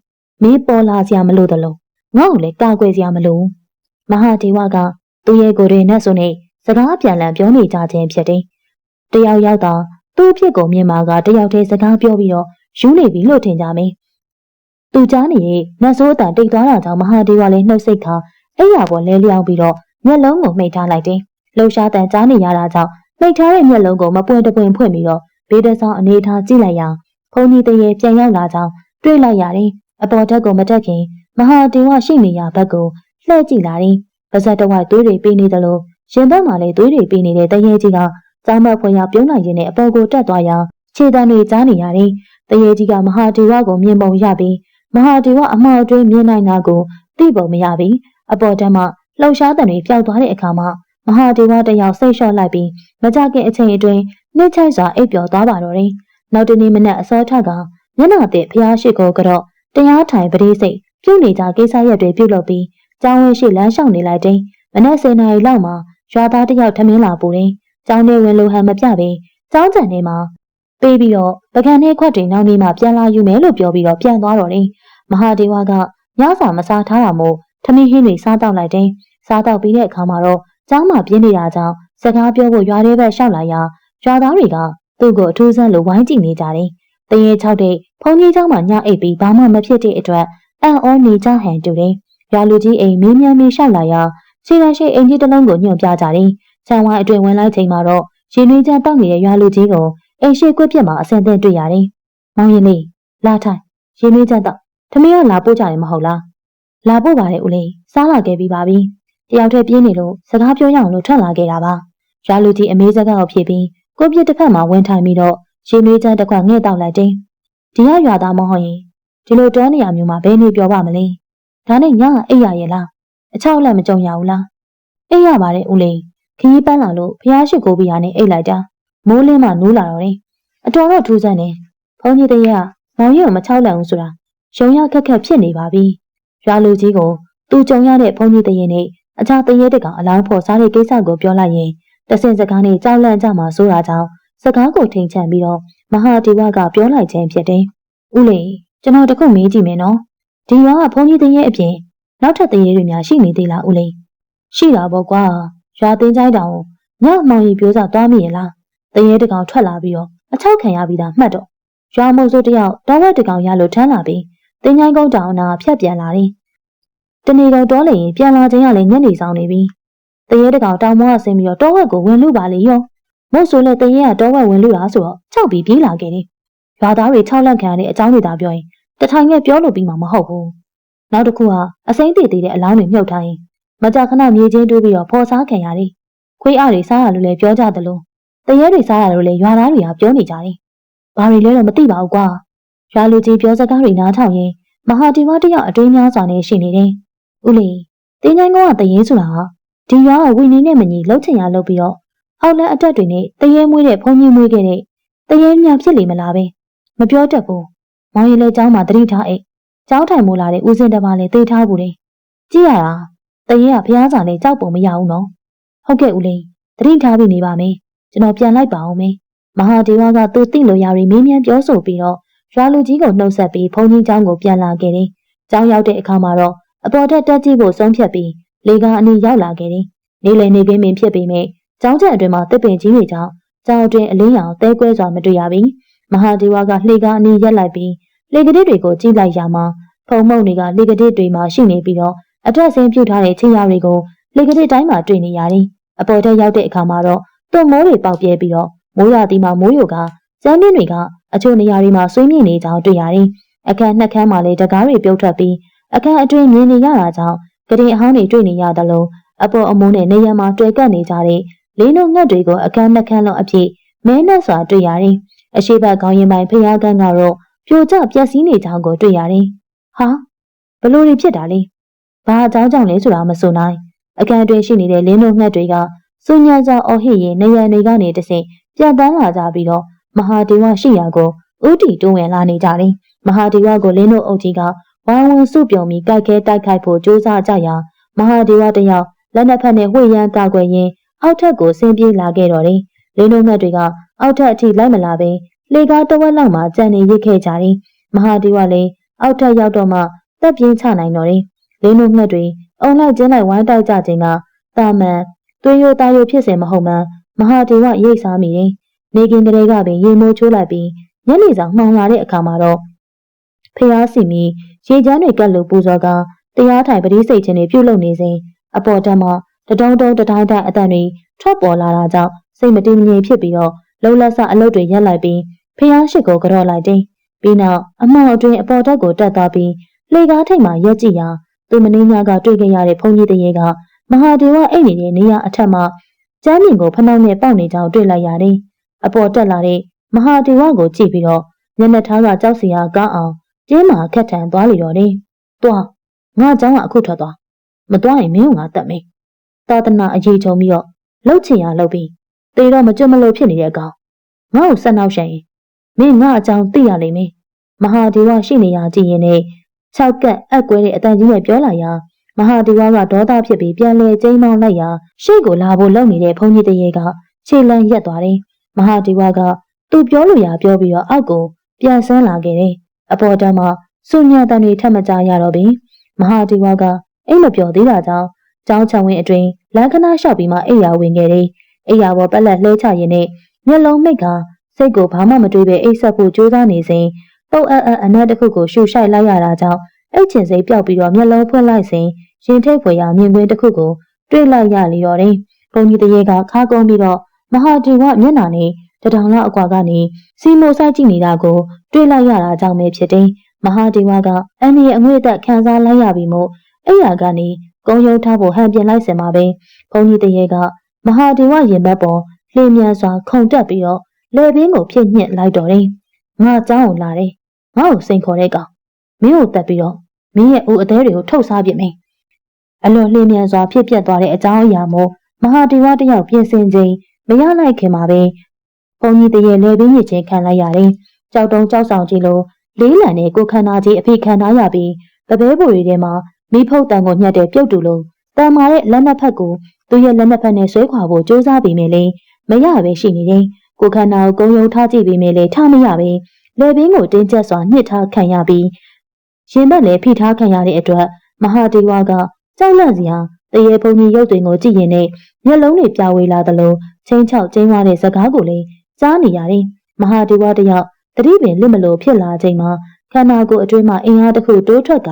[SPEAKER 1] မင်းပေါ်လာစရာမလိုတလို့ငါ့ကိုလည်းကာကွယ်စရာမလိုဘူးမဟာဒေဝကသူ့ရဲ့ကိုယ်တွေနဲ့ဆိုနေ စကားပြန်လည်ပြောနေကြခြင်းဖြစ်တယ်တယောက်ယောက်သာသူ့အဖြစ်ကိုမြင်မှာကတယောက်တည်းစကားပြောပြီးတော့ယူနေပြီလို့ထင်ကြမယ်သူကြားနေတဲ့နတ်ဆိုးအတန်တိတ်သွားတာကြောင့်မဟာဒေဝလည်းနှုတ်ဆက်ခါအဲ့ရပေါ်လဲလျောင်းပြီးတော့မျက်လုံးကိုမှိတ်ထားလိုက်တယ်လှူရှားတန်ကြားနေရတာကြောင့်မှိတ်ထားတဲ့မျက်လုံးကိုမပွင့်တပွင့်ဖွင့်ပြီးတော့ဘေးတဆောင်းအနေထားကြည့်လိုက်ရဘုန်းကြီးတရေပြန်ရောက်လာကြောင်းတွေ့လိုက်ရတယ်အပေါ်ထက်ကိုမတက်ခင်မဟာဒေဝရှိနေရဘက်ကိုလှည့်ကြည့်လာတယ်။ပါဇက်တဝိုက်သွေးတွေပေးနေသလို ရင်ဘက်မှာလည်းသွေးတွေပေးနေတဲ့တရေကြီးကကျောင်းမဖွယ်ရပြုံးလိုက်ရင်းနဲ့အပေါ်ကိုတက်သွားရာခြေတံတွေကြားနေရတယ်။တရေကြီးကမဟာဒေဝကိုမြင်ပုံရပြီးမဟာဒေဝအမှားအတွင်းမြင်နိုင်တာကိုသိပုံမရပြီးအပေါ်တန်းမှာလှောက်ရှားတံတွေပျောက်သွားတဲ့အခါမှာမဟာဒေဝတယောက်စိတ်လျှော့လိုက်ပြီးမကြခင်အချိန်အတွင်းနှိမ့်ချိုက်စွာအိပ်ပျော်သွားပါတော့တယ်။နောက်တနေ့မနက်အစောထကမျက်နှာသစ်ဖျားရှိကိုကတော့တရားထိုင်ပရိစိတ်ပြုနေကြကိစ္စရက်တွေပြုလုပ်ပြီးကျောင်းဝင်းရှိလမ်းလျှောက်နေလိုက်တဲ့မနက်10နာရီလောက်မှာ ရွာသားတယောက်ထမင်းလာပူတယ်။ကျောင်းထဲဝင်လို့ဟန်မပြပဲကျောင်းကျန်ထဲမှာပေးပြီးတော့ပကံထဲခွက်တွေနောက်နေ့မှပြန်လာယူမယ်လို့ပြောပြီးတော့ပြန်သွားတော့တယ်။မဟာဒေဝကညစာမစားထားတာမို့ထမင်းဟင်းတွေစားတော့လိုက်တယ်။စားတော့ပြီးတဲ့အခါမှာတော့ကျောင်းမှာပြင်းနေတာကြောင့်စကားပြောဖို့ရွာထဲဘက်ရှောက်လာရာရွာသားတွေကသူ့ကိုအထူးဆန်းလိုဝိုင်းကြည့်နေကြတယ်။တရေချောက်တဲ့ဖုန်ကြီးเจ้าမှာညအိပ်ပြီးဘာမှမဖြစ်တဲ့အတွက်အံ့ဩနေကြဟန်တူတယ်။ရွာလူကြီးအိမ်မင်းမြန်မင်းရှောက်လာရာ ခြေရရှိအိမ်ကြီးတစ်လုံးကိုညွှန်ပြကြတယ်။ဆံဝိုင်းအတွင်ဝင်လိုက်ချိန်မှာတော့ရင်နှွေးချမ်းတောက်နေတဲ့ရွာလူကြီးကိုအိမ်ရှိကွက်ပြက်မှာအစင်သင့်တွေ့ရတယ်။မောင်ရင်လေးလာထိုင်ရင်နှွေးချမ်းတော့ထမင်းကလာပို့ကြတယ်မဟုတ်လား။လာပို့ပါတယ်ဦးလေးစားလာခဲ့ပြီးပါပြီ။တယောက်တည်းပြင်းနေလို့စကားပြောရအောင်လို့ထွက်လာခဲ့တာပါ။ရွာလူကြီးအမေးစကားကိုဖြေပြီးကိုပြစ်တစ်ဖက်မှာဝင်ထိုင်ပြီးတော့ရင်နှွေးချမ်းတစ်ခွက်ငှဲ့တောက်လိုက်တယ်။ဒီကရွာသားမဟုတ်ရင်ဒီလိုတောနေရမျိုးမှာဘယ်နေပြောပါမလဲ။ဒါနဲ့ညအိပ်ရရဲ့လား။ အချောက်လက်မကြုံရဘူးလား။အိပ်ရပါတယ်ဦးလေးခကြီးပန်းလာလို့ဖျားရှိကိုပြရနဲ့အိပ်လိုက်တာမိုးလင်းမှနိုးလာတော့တယ်အတော်တော့ထူးဆန်းတယ်ဘုန်းကြီးတည်းကမောင်ရီကိုမချောက်လန့်ဘူးဆိုတာရုံရခက်ခက်ဖြစ်နေပါပြီရွာလူကြီးကိုသူကြုံရတဲ့ဘုန်းကြီးတည်းနဲ့အခြားတရေတကောင်အလောင်းဖို့စားတဲ့ကိစ္စကိုပြောလိုက်ရင်တဆင်စကားနဲ့ကြောက်လန့်ကြမှာဆိုတာကြောင့်စကားကိုထိန်ချန်ပြီးတော့မဟာဒီဝကပြောလိုက်ခြင်းဖြစ်တယ်ဥလေးကျွန်တော်တခုမေးကြည့်မယ်နော်ဒီရွာကဘုန်းကြီးတည်းရဲ့အပြင် နောက်ထပ်တရေတွေများရှိနေသေးလားဥလေးရှိတာပေါ့ကွာရွာသိန်းချိုင်းတောင်ညမောင်ရီပြိုးစားသွားမိရလားတရေတကောင်ထွက်လာပြီးတော့အချောက်ခံရပြီးသားမှတ်တော့ရွာမို့ဆိုတယောက်တောဝက်တကောင်ရလို့ထမ်းလာပြီးတင်းချိုင်းကုန်းတောင်နာဖြတ်ပြန်လာတယ်တနေကောင်တောလေရင်ပြန်လာခြင်းကလည်းညနေဆောင်နေပြီတရေတကောင်တောင်မောကဆင်းပြီးတော့တောဝက်ကိုဝင်လူပါလေရောမို့ဆိုလဲတရေကတောဝက်ဝင်လူတာဆိုတော့ကြောက်ပြီးပြေးလာခဲ့တယ်ရွာသားတွေ၆လက်ခံရတဲ့အကြောင်းတွေသာပြောရင်တထိုင်ငယ်ပြောလို့ပြီးမှမဟုတ်ဘူး နောက်တစ်ခုကအစိမ့်တည်တည်တဲ့အလောင်းတွေမြုပ်ထားရင်မကြာခဏမြေချင်းတိုးပြီးတော့ဖော်စားခံရတယ်။ခွေးအားတွေစားရလို့လည်းပြောကြသလိုတရဲတွေစားရလို့လည်းရွာသားတွေကပြောနေကြတယ်။ဘာတွေလဲတော့မသိပါဘူးကွာ။ရွာလူကြီးပြောစကားတွေနားထောင်ရင်မဟာဒီဝတရအတွေးများစွာနဲ့ရှိနေတယ်။ဦးလေးတင်းချိုင်းကောကတရဲဆိုတာဟာဒီရွာကဝီနီနဲ့မညီလှုပ်ချင်ရလှုပ်ပြီးတော့အောက်လက်အတက်တွေနဲ့တရဲမွေးတဲ့ဖုန်ကြီးမွေးခဲ့တဲ့တရဲများဖြစ်လေမလားပဲ။မပြောတတ်ဘူး။မောင်ရီလည်းเจ้าမှာတတိထားအိတ်။ เจ้าထိုင်မိုးလာတဲ့ဦးစင်တပါလည်းတေးထားဘူးလေ။ကြည့်ရတာတရေကဖျားစာနဲ့ကြောက်ပုံမရဘူးနော်ဟုတ်ကဲ့ဦးလေးတတိထားပြီးနေပါမယ်ကျွန်တော်ပြန်လိုက်ပါအောင်မေမဟာဒေဝကသူ့တိလိုရာတွေမေးမြန်းပြောဆိုပြီးတော့ရွာလူကြီးကိုနှုတ်ဆက်ပြီးဘုန်းကြီးเจ้าကိုပြန်လာခဲ့တယ်။ကျောင်းရောက်တဲ့အခါမှာတော့အပေါ်ထက်တက်ကြည့်ဖို့ဆုံးဖြတ်ပြီးလေကားအနီးရောက်လာခဲ့တယ်။နေလည်နေပင်ပင်ဖြစ်ပေမဲ့ကျောင်းချက်အတွင်းမှာတစ်ပင်ကြီးတွေကြောင့်ကျောင်းအတွင်းအလင်းရောင်တဲကွဲစွာမတွေ့ရပြီ။မဟာဒေဝကလှေကားအနီးရက်လိုက်ပြီး လေကတိတွေကိုကြည့်လိုက်ရမှာဖုံမုံတွေကလေကတိတွေမှာရှိနေပြီးတော့အထက်ဆင်းပြုတ်ထားတဲ့ခြေရာတွေကိုလေကတိတိုင်းမှာတွေ့နေရတယ်။အပေါ်ထက်ရောက်တဲ့အခါမှာတော့သွမိုးတွေပေါက်ပြဲပြီးတော့မိုးရသည်မှာမိုးယိုကကျန်းပြင်းတွေကအချို့နေရာတွေမှာဆွေးမြေ့နေကြောင်းတွေ့ရတယ်။အခန်းနှစ်ခန်းမှာလည်းတကားတွေပြုတ်ထွက်ပြီးအခန်းအတွင်းမြင်နေရတာကြောင့်ကတင်အဟောင်းတွေတွေ့နေရသလိုအပေါ်အမိုးနဲ့နေရမှာတွေ့ကပ်နေကြတဲ့လေးနှုတ်ငှက်တွေကိုအခန်းနှစ်ခန်းလုံးအပြည့်မဲနဲ့စွာတွေ့ရတယ်။အရှိဘကောင်းရင်ပိုင်းဖျားကန်းကတော့ ပြိုကျပျက်စီးနေကြောင်းကိုတွေ့ရတယ်။ဟာဘလို့တွေဖြစ်တာလဲ။ဘာအကြောင်းကြောင့်လဲဆိုတာမဆိုနိုင်။အခန်းအတွင်းရှိနေတဲ့လင်းတို့ငှက်တွေကစူညံစာအော်ဟစ်ရင်နေရနေကနေတဆင့်ပြန်တန်းလာကြပြီးတော့မဟာဒေဝရှိရာကိုဥတီတွန်းဝင်လာနေကြတယ်။မဟာဒေဝကိုလင်းတို့အုပ်ကြီးကဝိုင်းဝန်းစုပြုံပြီးကြိုက်ခဲတိုက်ခိုက်ဖို့ကြိုးစားကြရာမဟာဒေဝတယောက်လက်နှစ်ဖက်နဲ့ဝှေ့ရမ်းကာကွယ်ရင်းအောက်ထက်ကိုဆင်းပြေးလာခဲ့တော့တယ်။လင်းတို့ငှက်တွေကအောက်ထက်အထိလိုက်မလာဘဲ လေကားတဝက်လောက်မှကြံနေရစ်ခဲ့ကြတယ်။မဟာဒေဝလည်းအောက်ထက်ရောက်တော့မှတက်ပြင်းချနိုင်တော့တယ်။လင်းတို့ငှက်တွေအုံလိုက်ကျင်းလိုက်ဝိုင်းတိုက်ကြခြင်းကတာမန်သွေးရိုးသားရိုးဖြစ်စေမဟုတ်မှမဟာဒေဝရိတ်စားမိတယ်။နေကင်းကလေးကပင်ရေမိုးချိုးလိုက်ပြီးညနေဆောင်မှောင်လာတဲ့အခါမှာတော့ဖျားစီမီရေချမ်းတွေကတ်လို့ပူဇော်ကတရားထိုင်ပတိစိတ်ချင်းတွေပြုတ်လုံနေစဉ်အပေါ်တက်မှာတတုံးတုံးတတိုင်းတိုင်းအတန်တွေထွက်ပေါ်လာတာကြောင့်စိတ်မတည်မငြိမ်ဖြစ်ပြီးတော့လုံလက်ဆအလုပ်တွေရက်လိုက်ပြီး ဖျားရှိကိုကြော့လိုက်တယ်။ပြီးနောက်အမောင်အတွင်းအပေါ်တက်ကိုတက်သွားပြီး လှေကားထိပ်မှာရက်ကြည့်ရာသူမင်းညာကတွေ့ခဲ့ရတဲ့ဘုန်းကြီးတရေကမဟာဒေဝအိတ်နေတဲ့နေရာအထက်မှာကျမ်းမြင့်ကိုဖနှောက်နဲ့ပေါက်နေကြောင်းတွေ့လိုက်ရတယ်။အပေါ်တက်လာတဲ့မဟာဒေဝကိုကြည့်ပြီးတော့မျက်နှာထားကကြောက်စီအားကောင်းအောင်ကျင်းမာခက်ထန်သွားလေတော့တယ်။သွားငါเจ้าကအခုထွက်သွားမသွားရင်မင်းကငါတတ်မယ်။သာသနာအရေးချုံပြီးတော့လှုပ်ချင်ရလှုပ်ပြီးတေတော့မကြွမလို့ဖြစ်နေတဲ့အကောင်ငါ့ကိုဆက်နောက်ရှင်ရင် မင်းငါအကြောင်းသိရလိမ့်မယ်။မဟာဒေဝရှိနေရကြည့်ရင်လည်း၆ကက်အက်ကွဲတဲ့အတန်ကြီးနဲ့ပြောလာရာမဟာဒီဝါကဒေါသဖြစ်ပြီးပြန်လဲကျိန်းမောင်းလိုက်ရာရှေ့ကိုလာဖို့လုပ်နေတဲ့ဘုန်းကြီးတရေကခြေလန့်ရက်သွားတယ်။မဟာဒီဝါကသူ့ပြောလို့ရပြောပြီးတော့အောက်ကိုပြန်ဆန်းလာခဲ့တယ်။အပေါ်တန်းမှာစုညံတန်တွေထပ်မကြရတော့ပြီ။မဟာဒီဝါကအိမ်မပြောသေးတာကြောင့်ကျောင်းချောင်းဝင်းအတွင်လမ်းခဏလျှောက်ပြီးမှအိယာဝင်ခဲ့တယ်။အိယာပေါ်ပက်လက်လှဲချရင်းနဲ့မျက်လုံးမိတ်က စိတ်ကိုဘာမှမတွေးပဲအိတ်ဆက်ဖို့ကြိုးစားနေစဉ်ပုတ်အပ်အပ်အနက်တစ်ခုကိုရှူရှိုက်လိုက်ရတာကြောင့်အိတ်ချင်စိတ်ပျောက်ပြီးတော့မျက်လုံးဖွင့်လိုက်စဉ်ရင်ထိတ်ဖွယ်ရာမြင်ကွင်းတစ်ခုကိုတွေ့လိုက်ရလေတော့တယ်။ဘုံကြီးတရေကခါကုန်းပြီးတော့မဟာဒီဝမျက်နှာနဲ့တထောင်လောက်အကွာကနေစီမိုဆိုင်ကြည့်နေတာကိုတွေ့လိုက်ရတာကြောင့်ပဲဖြစ်တယ်။မဟာဒီဝကအန်ဒီရဲ့အငွေ့သက်ခံစားလိုက်ရပြီးမို့အဲ့ရကနေကုန်းယုံထားဖို့ဟန်ပြင်လိုက်စင်ပါပဲ။ဘုံကြီးတရေကမဟာဒီဝရင်ဘက်ပေါ်လျင်မြန်စွာခုန်တက်ပြီးတော့ လက်ပင်ကိုဖြစ်ညှက်လိုက်တော်တယ်ငါအကြောင်းကိုလာတယ်ငါ့ကိုစိန်ခေါ်တဲ့ကောင်မင်းကိုတက်ပြီးတော့မင်းရဲ့ဦးအသေးတွေကိုထုတ်စားပြမယ်အလွန်လှည့်မြန်စွာဖြစ်ပျက်သွားတဲ့အကြောင်းအရာမို့မဟာဒေဝတယောက်ပြင်ဆင်ခြင်းမရလိုက်ခင်မှာပဲဘုံကြီးတရေလေပင်းရစ်ချင်းခံလိုက်ရတယ်ကြောက်တုံးကြောက်ဆောင်ကြီးလိုလေးလံတဲ့ကိုခန္ဓာကြီးအဖိခံထားရပြီးပပဲပူတွေထဲမှာမိဖုတ်တန်ကိုညှက်တဲ့ပြုတ်တူလုံးတန်မာတဲ့လက်နှစ်ဖက်ကိုသူ့ရဲ့လက်နှစ်ဖက်နဲ့ဆွဲခွာဖို့ကြိုးစားပေမဲ့လည်းမရပဲရှိနေတယ် ကိုခန္ဓာကိုကုံယုံထားကြည့်ပြီးမြင်လေထားမရပဲလေပင်ကိုတင်းကျပ်စွာညှစ်ထားခံရပြီးရင်ဘက်လည်းဖိထားခံရတဲ့အတွက်မဟာဒေဝကကြောက်လန့်စရာတရေဘုံကြီးရုပ်တွေကိုကြည့်ရင်နဲ့မျက်လုံးတွေပြဝေလာသလိုချင်းချောက်ကျင်းသွားတဲ့စကားကိုလည်းကြားနေရတယ်။မဟာဒေဝတယောက်တတိပင်လစ်မလို့ဖြစ်လာချိန်မှာခန္ဓာကိုယ်အတွင်းမှာအင်အားတစ်ခုတိုးထွက်က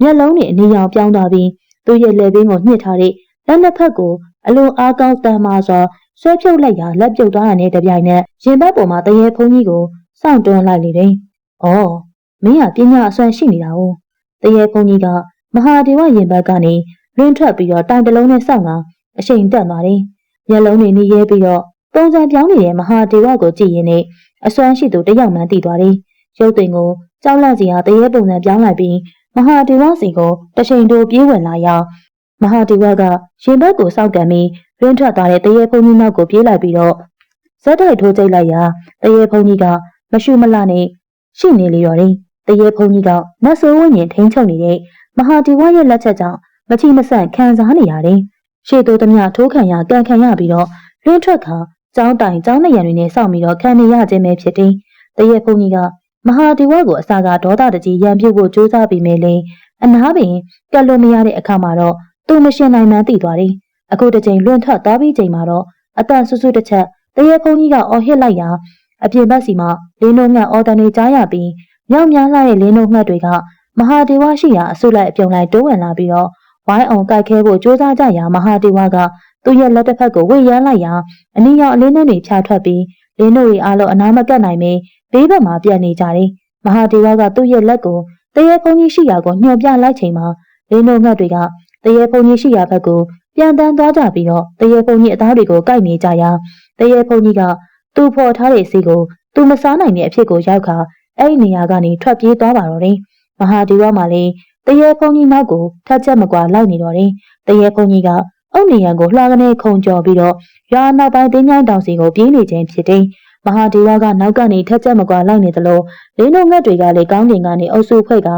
[SPEAKER 1] မျက်လုံးတွေအနီရောင်ပြောင်းသွားပြီးသူ့ရဲ့လက်ဘင်းကိုညှစ်ထားတဲ့လက်နှစ်ဖက်ကိုအလွန်အားကောင်းတန်မာစွာ ဆွဲဖြုတ်လိုက်ရာလက်ပြုတ်သွားတဲ့တပြိုင်နက်ရင်ဘတ်ပေါ်မှာတရေဖုံးကြီးကိုစောင့်တွန်းလိုက်လေတယ်။အော်မင်းကပညာအစွမ်းရှိနေတာ哦တရေဖုံးကြီးကမဟာဒေဝရင်ဘတ်ကနေလွင့်ထွက်ပြီးတော့တိုင်တလုံးနဲ့စောင့်ကအရှိန်တက်သွားတယ်။မျက်လုံးတွေနှီးရဲပြီးတော့ပုံစံပြောင်းနေတဲ့မဟာဒေဝကိုကြည့်ရင်လည်းအစွမ်းရှိသူတယောက်မှန်းသိသွားတယ်။ရုပ်သွင်းကိုကြောက်လန့်စီဟာတရေပုံစံပြောင်းလိုက်ပြီးမဟာဒေဝစီကိုတချိန်တိုပြေးဝင်လာရာမဟာဒေဝကရင်ဘတ်ကိုစောက်ကန်ပြီး လွင့်ထွက်သွားတဲ့တရေဖုန်ကြီးနောက်ကိုပြေးလိုက်ပြီးတော့ဇက်တိုက်ထိုးကျိတ်လိုက်ရာတရေဖုန်ကြီးကမရှုမလနဲ့ရှိနေလေတော့တယ်။တရေဖုန်ကြီးကနတ်ဆိုးဝင်းရင်ထိန်ချုပ်နေတဲ့မဟာဒီဝရဲ့လက်ချက်ကြောင့်မချီမဆန့်ခံစားနေရတယ်။ရှေ့တိုးသမျှထိုးခံရကန်ခံရပြီးတော့လွင့်ထွက်ခါကျောင်းတိုင်ကျောင်းနရံတွေနဲ့စောင့်ပြီးတော့ခံနေရခြင်းပဲဖြစ်တယ်။တရေဖုန်ကြီးကမဟာဒီဝကိုအစာကဒေါသတကြီးရံပြုတ်ဖို့ကြိုးစားပြီးမယ်လေအနားပင်ကက်လို့မရတဲ့အခါမှာတော့သူမရှင်နိုင်မှန်းသိသွားတယ်။ အခုတစ်ချိန်လွင့်ထွက်သွားပြီးချိန်မှာတော့အတန်ဆွဆွတစ်ချက်တရေဖုန်ကြီးကအော်ဟစ်လိုက်ရာအပြင်ဘက်စီမှာလင်းတို့ငှက်အော်တန်တွေကြားရပြီးမြောက်များလှတဲ့လင်းတို့ငှက်တွေကမဟာဒေဝရှိရာအဆုလိုက်အပြုံလိုက်တိုးဝင်လာပြီးတော့ဝိုင်းအောင်ကြိုက်ခဲဖို့ကြိုးစားကြရာမဟာဒေဝကသူ့ရဲ့လက်တစ်ဖက်ကိုဝေရမ်းလိုက်ရာအနည်းရောက်အလင်းတွေဖြာထွက်ပြီးလင်းတို့တွေအားလုံးအနာမကတ်နိုင်မင်းဘေးဘက်မှာပြတ်နေကြတယ်။မဟာဒေဝကသူ့ရဲ့လက်ကိုတရေဖုန်ကြီးရှိရာကိုညှော်ပြလိုက်ချိန်မှာလင်းတို့ငှက်တွေကတရေဖုန်ကြီးရှိရာဘက်ကို ပြန်တန်းသွားကြပြီးတော့တရေဖုန်ကြီးအသားတွေကိုကိုက်နေကြရာတရေဖုန်ကြီးကသူ့ဖော်ထားတဲ့စီကိုသူမစားနိုင်တဲ့အဖြစ်ကိုရောက်ခါအဲ့ဒီနေရာကနေထွက်ပြေးသွားပါတော့တယ်။မဟာဒေဝမှလည်းတရေဖုန်ကြီးနောက်ကိုထပ်ချက်မကွာလိုက်နေတော့တယ်။တရေဖုန်ကြီးကအုတ်နေရန်ကိုလှာကနေခုံကျော်ပြီးတော့ရွာနောက်ပိုင်းတင်းချိုင်းတောင်စီကိုပြေးနေခြင်းဖြစ်တယ်။မဟာဒေဝကနောက်ကနေထက်ချက်မကွာလိုက်နေသလိုလင်းတို့ငှက်တွေကလည်းကောင်းကင်ကနေအုပ်စုဖွဲ့က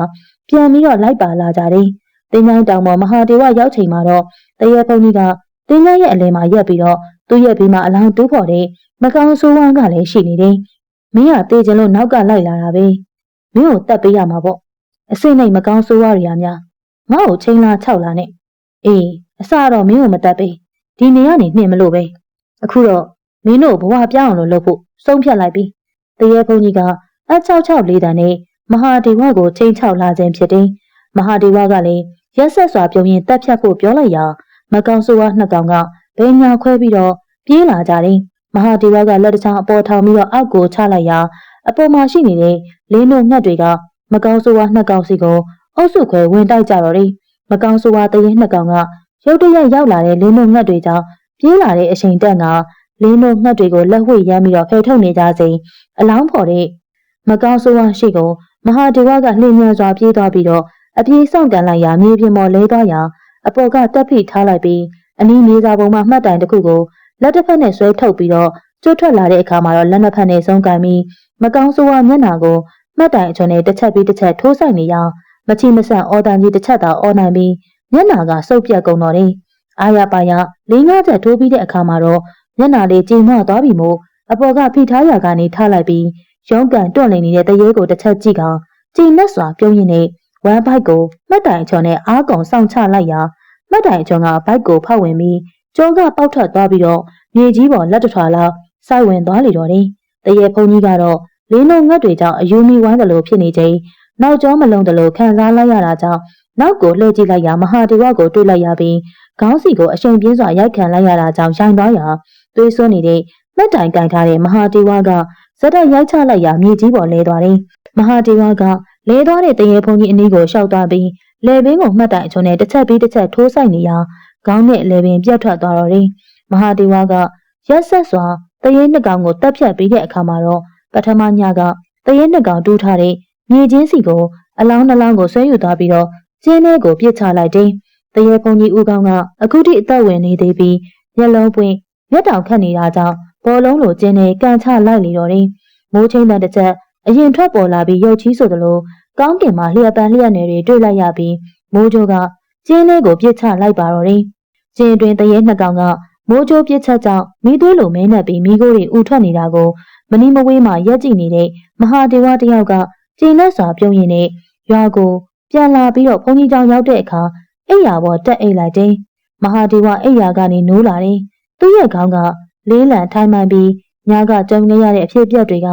[SPEAKER 1] ပြန်ပြီးတော့လိုက်ပါလာကြတယ်။တင်းချိုင်းတောင်ပေါ်မဟာဒေဝရောက်ချိန်မှာတော့တ ရေဖုန်ကြီးကတင်းချိုင်းရဲ့အလယ်မှာရက်ပြီးတော့သူ့ရဲ့ဘေးမှာအလောင်းတူးဖို့တဲ့မကောင်းဆိုးဝမ်းကလည်းရှိနေတယ်။မင်းကတေးချင်လို့နောက်ကလိုက်လာတာပဲ။မင်းကိုတတ်ပေးရမှာပေါ့။အစိမ့်နဲ့မကောင်းဆိုးဝါးတွေများငါ့ကိုချိန်လာ၆လာနဲ့။အေးအစတော့မင်းကိုမတတ်ပေးဒီနေကနေနှင်မလို့ပဲအခုတော့မင်းတို့ဘဝပြောင်းအောင်လို့လုပ်ဖို့ဆုံးဖြတ်လိုက်ပြီတရေဘုံကြီးကအ664လေးတန်နဲ့မဟာဒေဝကိုချိန်ချောက်လာခြင်းဖြစ်တယ်မဟာဒေဝကလည်းရက်ဆက်စွာပြုံးရင်တက်ဖြတ်ဖို့ပြောလိုက်ရာ မကောင်ဆိုးဝါနှစ်ကောင်ကဘဲညာခွဲပြီးတော့ပြေးလာကြတယ်မဟာဒေဝကလက်တစ်ချောင်းအပေါ်ထောင်ပြီးတော့အောက်ကိုချလိုက်ရာအပေါ်မှာရှိနေတဲ့လင်းတို့ငှက်တွေကမကောင်းဆိုးဝါနှစ်ကောင်စီကိုအုပ်စုခွဲဝင်တိုက်ကြတော့တယ်မကောင်းဆိုးဝါးတရင်နှစ်ကောင်ကရုတ်တရက်ရောက်လာတဲ့လင်းတို့ငှက်တွေကြောင့်ပြေးလာတဲ့အချိန်တက်ကလင်းတို့ငှက်တွေကိုလက်ဝှေ့ရမ်းပြီးတော့ဖယ်ထုတ်နေကြစဉ်အလောင်းဖော်တဲ့မကောင်းဆိုးဝါးရှိကုန်မဟာဒေဝကလှည့်မြန်စွာပြေးသွားပြီးတော့အပြေးဆောင်ကန်လိုက်ရာမြေပြင်ပေါ်လဲသွားရာ အပေါ်ကတက်ဖိထားလိုက်ပြီးအနီးမြေစာပုံမှာမှတ်တိုင်တစ်ခုကိုလက်တစ်ဖက်နဲ့ဆွဲထုတ်ပြီးတော့ကျွတ်ထွက်လာတဲ့အခါမှာတော့လက်နှစ်ဖက်နဲ့ဆုံးကန်ပြီးမကောင်းဆိုးဝါးမျက်နှာကိုမှတ်တိုင်အချွန်နဲ့တစ်ချက်ပြီးတစ်ချက်ထိုးဆိုင်နေရမချီမဆန့်အော်တန်ကြီးတစ်ချက်သာအော်နိုင်ပြီးမျက်နှာကစုပ်ပြတ်ကုန်တော့တယ်။အာရပါရလေးငါးချက်ထိုးပြီးတဲ့အခါမှာတော့မျက်နှာလေးကြိမ်မွသွားပြီမို့အပေါ်ကဖိထားရာကနေထားလိုက်ပြီးရုံးကန်တွန့်နေနေတဲ့တရေကိုတစ်ချက်ကြည့်ကောင်ကြည်နဲ့စွာပြုံးရင်နဲ့ ဝမ်ဘိုက်ကိုမှတ်တိုင်အချွန်နဲ့အားကုန်စောင့်ချလိုက်ရာမှတ်တိုင်အချွန်ကဘိုက်ကိုဖောက်ဝင်ပြီးကျောကပေါက်ထွက်သွားပြီးတော့မြေကြီးပေါ်လက်တထွာလောက်စိုက်ဝင်သွားလေတော့တယ်။တရေဖုန်ကြီးကတော့လင်းလုံးငတ်တွေကြောင့်အယူမီဝမ်းတယ်လို့ဖြစ်နေချိန်နောက်ကျောမလုံးတယ်လို့ခံစားလိုက်ရတာကြောင့်နောက်ကိုလှည့်ကြည့်လိုက်ရာမဟာဒေဝကိုတွေ့လိုက်ရပြီးခေါင်းစီကိုအချိန်ပြင်းစွာရိုက်ခံလိုက်ရတာကြောင့်ရိုင်သွားရာသွေးစွန်းနေတဲ့မှတ်တိုင်ကင်ထားတဲ့မဟာဒေဝကဇက်တက်ရိုက်ချလိုက်ရာမြေကြီးပေါ်လဲသွားတယ်။မဟာဒေဝက လဲသွားတဲ့တရေဖုန်ကြီးအနီးကိုရှောက်သွားပြီးလေပင်ကိုမှတ်တိုင်အချုံနဲ့တစ်ချက်ပြီးတစ်ချက်ထိုးဆိုင်နေရာခေါင်းနဲ့လေပင်ပြတ်ထွက်သွားတော့တယ်။မဟာဒေဝကရက်ဆက်စွာတရေနှစ်ကောင်ကိုတက်ဖြတ်ပြီးတဲ့အခါမှာတော့ပထမညကတရေနှစ်ကောင်တူးထားတဲ့မြေချင်းစီကိုအလောင်းနှလောင်းကိုဆွဲယူသွားပြီးတော့ကျင်းထဲကိုပြစ်ချလိုက်တယ်။တရေဖုန်ကြီးဦးကောင်းကအခုထိအသက်ဝင်နေသေးပြီးမျက်လုံးပွင့်မျက်တောင်ခတ်နေတာကြောင့်ဘောလုံးလိုကျင်းထဲကန်ချလိုက်လေတော့တယ်။မိုးချင်းတန်တစ်ချက် အရင်ထွက်ပေါ်လာပြီးရုပ်ချီးဆိုသလိုကောင်းကင်မှာလျှက်ပန်းလျှက်နယ်တွေတွေ့လိုက်ရပြီးမိုးကြိုးကကျင်းလေးကိုပြစ်ချလိုက်ပါတော့တယ်။ကျင်းတွင်တရေနှစ်ကောင်ကမိုးကြိုးပြစ်ချက်ကြောင့်မိသွေးလိုမဲနှက်ပြီးမိကိုတွေဥထွက်နေတာကိုမနီမဝေးမှရက်ကြည့်နေတဲ့မဟာဒေဝတယောက်ကကျင်းနဲ့စွာပြုံးရင်နဲ့ရွာကိုပြန်လာပြီးတော့ဘုန်းကြီးကျောင်းရောက်တဲ့အခါအိယာပေါ်တက်အိတ်လိုက်တယ်။မဟာဒေဝအိယာကနေနိုးလာတယ်။သူ့ရဲ့ခေါင်းကလေးလံထိုင်မှန်ပြီးညကကြုံခဲ့ရတဲ့အဖြစ်အပျက်တွေက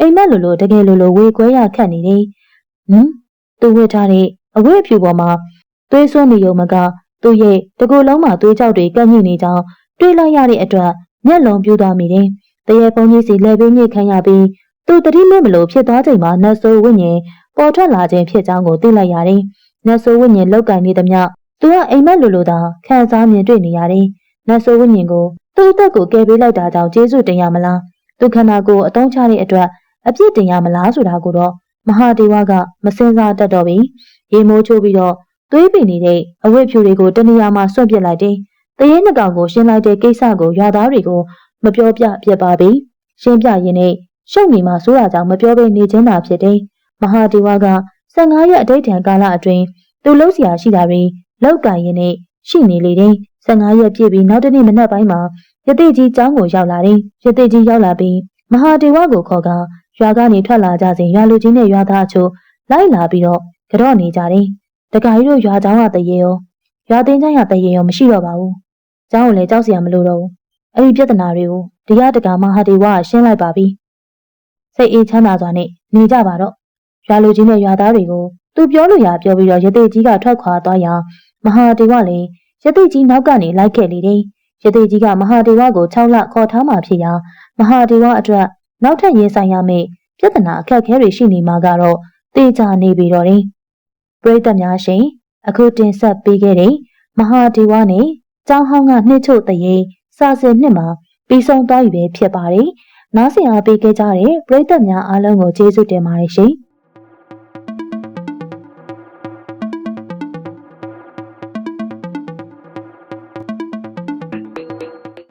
[SPEAKER 1] အိမ်မက်လိုလိုတကယ်လိုလိုဝေခွဲရခတ်နေတယ်။ဟမ်သူဝတ်ထားတဲ့အဝတ်အဖြူပေါ်မှာသွေးစွန်းနေုံမကသူ့ရဲ့တကူလုံးမှာသွေးကြောက်တွေကန့်ညိနေကြောင်းတွေးလိုက်ရတဲ့အတွက်မျက်လုံးပြူးသွားမိတယ်။တရေပုံကြီးစီလက်ပေးညစ်ခံရပြီးသူတတိမဲ့မလို့ဖြစ်သွားချိန်မှာနတ်ဆိုးဝိညာဉ်ပေါ်ထွက်လာခြင်းဖြစ်ကြောင်းကိုသိလိုက်ရတယ်။နတ်ဆိုးဝိညာဉ်လောက်ကင်နေသမျှသူကအိမ်မက်လိုလိုသာခံစားမြင်တွေ့နေရတယ်။နတ်ဆိုးဝိညာဉ်ကိုသူ့အသက်ကိုကယ်ပေးလိုက်တာကြောင့်ကျေးဇူးတင်ရမလား။သူခန္ဓာကိုယ်အတုံးချတဲ့အတွက် အပြစ်တင်ရမလားဆိုတာကိုတော့မဟာဒေဝကမစင်စားတတ်တော့ပြီ။ရေမိုးချိုးပြီးတော့သွေးပင်နေတဲ့အဝတ်ဖြူတွေကိုတနေရာမှာစွန့်ပစ်လိုက်တယ်။တရေနှကောင်ကိုရှင်းလိုက်တဲ့ကိစ္စကိုရွာသားတွေကိုမပြောပြပြပါဘူး။ရှင်းပြရင်းနဲ့ရှုပ်နေမှဆိုးတာကြောင့်မပြောဘဲနေခြင်းသာဖြစ်တယ်။မဟာဒေဝက15ရက်အတိတ်ထံကာလအတွင်းသူလှုပ်ရှားရှိတာတွေလောက်ကင်ရင်းနဲ့ရှိနေလေတယ်။15ရက်ပြည့်ပြီးနောက်တနေ့မနက်ပိုင်းမှာရတိကြီးကျောင်းကိုရောက်လာတယ်။ရတိကြီးရောက်လာပြီးမဟာဒေဝကိုခေါ်က ရွာကနေထွက်လာကြစဉ်ရွာလူကြီးနဲ့ရွာသားအချို့လိုက်လာပြီးတော့ကြော့နေကြတယ်။တခါကြီးတို့ရွာเจ้าကတရေရောရွာသိန်းချမ်းရတရေရောမရှိတော့ပါဘူး။เจ้าကိုလည်းကြောက်စရာမလိုတော့ဘူး။အဲ့ဒီပြဿနာတွေကိုဒီရတကမဟာဒေဝကရှင်းလိုက်ပါပြီ။စိတ်အေးချမ်းသာစွာနဲ့နေကြပါတော့။ရွာလူကြီးနဲ့ရွာသားတွေကိုသူပြောလို့ရပြောပြီးတော့ရတိကြီးကထွက်ခွာသွားရာမဟာဒေဝလည်းရတိကြီးနောက်ကနေလိုက်ခဲ့လေတယ်။ရတိကြီးကမဟာဒေဝကို6လခေါ်ထားမှဖြစ်ရာမဟာဒေဝအတွက် နောက်ထပ်ရင်ဆိုင်ရမယ့်ပြဿနာအခက်အခဲတွေရှိနေမှာကတော့တေချာနေပြီတော့တယ်။ပရိသတ်များရှင်အခုတင်ဆက်ပေးခဲ့တဲ့မဟာဒေဝနဲ့ကျောင်းဟောင်းကနှစ်ချို့တရေစာစင်နှစ်မှာပြီးဆုံးသွားပြီပဲဖြစ်ပါတယ်။နားဆင်အားပေးခဲ့ကြတဲ့ပရိသတ်များအားလုံးကိုကျေးဇူးတင်ပါတယ်ရှင်။